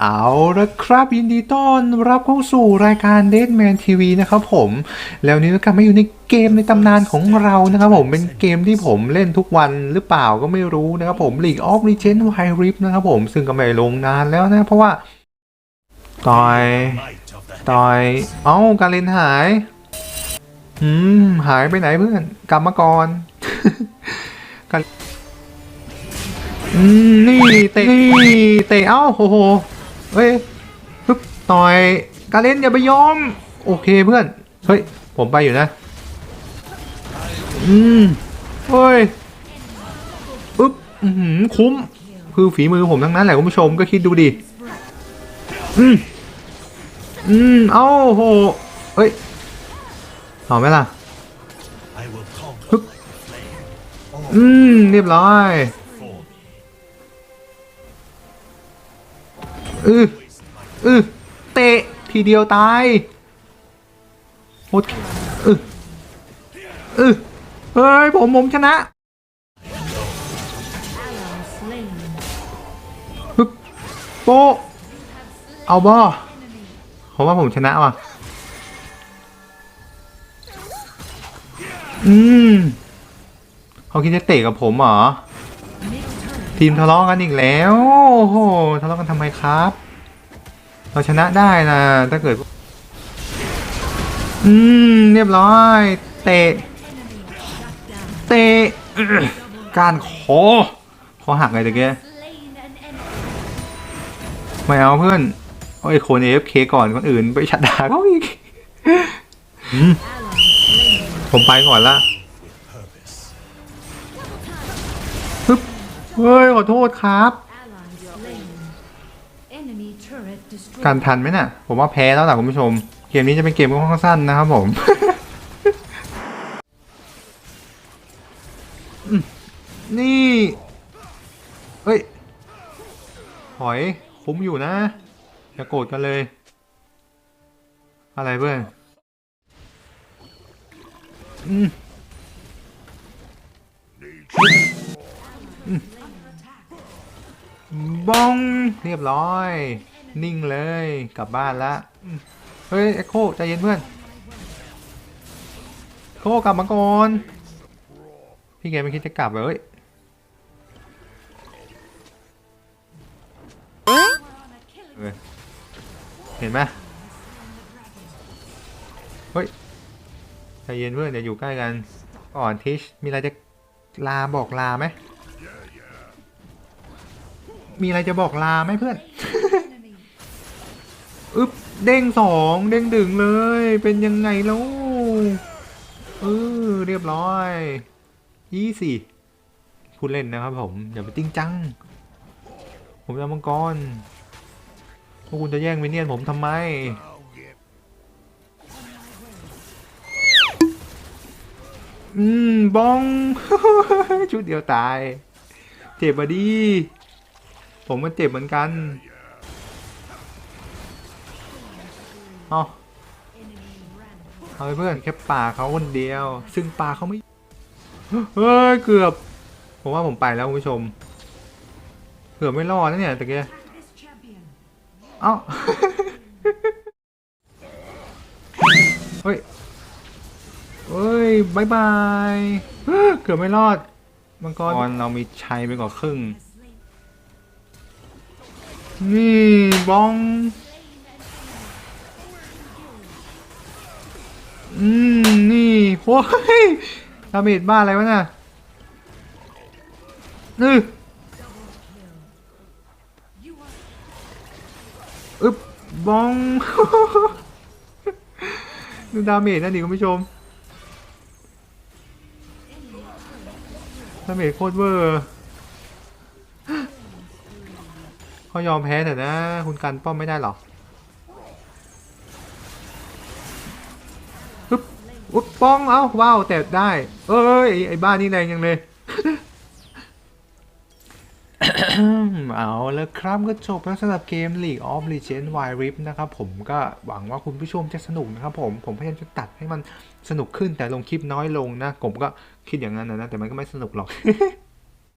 เอาละครับยินดีต้อนรับเข้าสู่รายการ Deadman TV นะครับผม แล้วนี้ก็กลับมาอยู่ในเกมในตำนานของเรานะครับผมเป็นเกมที่ผมเล่นทุกวันหรือเปล่าก็ไม่รู้นะครับผม League of Legends Wild Rift นะครับผม ซึ่งก็ไม่ลงนานแล้วนะ เพราะว่าต่อยต่อยเอ้าการเล่นหายอืมหายไปไหนเพื่อน กลับมาก่อน อืมนี่เตะนี่เตะเอ้าโอ้โหเฮ้ยปึ๊บต่อยกาเล่นอย่าไปยอม โอเคเพื่อน เฮ้ย ผมไปอยู่นะ อืมเฮ้ยปึ๊บหือคุ้ม คือฝีมือผมทั้งนั้นแหละคุณผู้ชมก็คิดดูดิ อืม อืม เอ้าโหเฮ้ยเอาไหมล่ะฮึบอืม เรียบร้อย อืออือเตะทีเดียวตายโอเคอืออือเฮ้ยผมผมชนะฮึบโปเอาบ่ผมว่าผมชนะว่ะ อืมเขาคิดจะเตะกับผมเหรอ ทีมทะเลาะกันอีกแล้ว โอ้โหทะเลาะกันทำไมครับ เราชนะได้นะถ้าเกิด อืม เรียบร้อย เตะ เตะอื้อการคอคอหักเลยตะเกียไม่เอาเพื่อนเอาไอ้คนเอฟเคก่อนคนอื่นไปชัดดาเขาอีกอืมผมไปก่อนละ เฮ้ย ขอโทษครับ Enemy turret destroyed. การทันไหมน่ะ ผมว่าแพ้แล้วล่ะคุณผู้ชม เกมนี้จะเป็นเกมค่อนข้างสั้นนะครับผมอืมนี่เฮ้ย หอยคุ้มอยู่นะ อย่าโกรธกันเลย อะไรเพื่อนอืมอืม บ้องเรียบร้อย นิ่งเลยกลับบ้านละเฮ้ยเอ็กโคใจเย็นเพื่อนโคกลับมาก่อนพี่แกไม่คิดจะกลับเลยเฮ้ยเออเห็นไหมเฮ้ยใจเย็นเพื่อนอย่าอยู่ใกล้กันก่อนทิชมีอะไรจะลาบอกลาไหม มีอะไรจะบอกลาไหมเพื่อน อึ๊บ เด้งสองเด้งดึงเลย เป็นยังไงแล้วเออเรียบร้อยยี่สี่พูดเล่นนะครับผม อย่าไปติ้งจัง ผมจะมังกร พวกคุณจะแย่งมินเนี่ยนผมทำไม อืมบ้อง ชุดเดียวตายเจ็บอดี ผมก็เจ็บเหมือนกัน เอาเอาไปเพื่อนแค่ป่าเขาคนเดียว ซึ่งป่าเขาไม่ เฮ้ย เกือบ ผมว่าผมไปแล้วคุณผู้ชม เกือบไม่รอดนะเนี่ยตะเกียเอ้า เฮ้ยเฮ้ยบายบาย เกือบไม่รอด มังกรเรามีชัยไปกว่าครึ่ง นี่บ้องอืม นี่โว้ยดาเมจบ้าอะไรวะน่ะนี่อึบบ้อง ดูดาเมจนั่นดิคุณผู้ชม ดาเมจโคตรเวอร์ เขายอมแพ้แต่นะ คุณกันป้อมไม่ได้หรอกอึ๊บอุ๊บป้องเอ้าว้าวแต่ได้ เอ้ยไอ้บ้านนี่แรงยังเลยเอาแล้วครับก็จบแล้วสำหรับเกม League of Legends Wild Rift นะครับผมก็หวังว่าคุณผู้ชมจะสนุกนะครับผม ผมพยายามจะตัดให้มันสนุกขึ้นแต่ลงคลิปน้อยลงนะ ผมก็คิดอย่างนั้นนะ แต่มันก็ไม่สนุกหรอก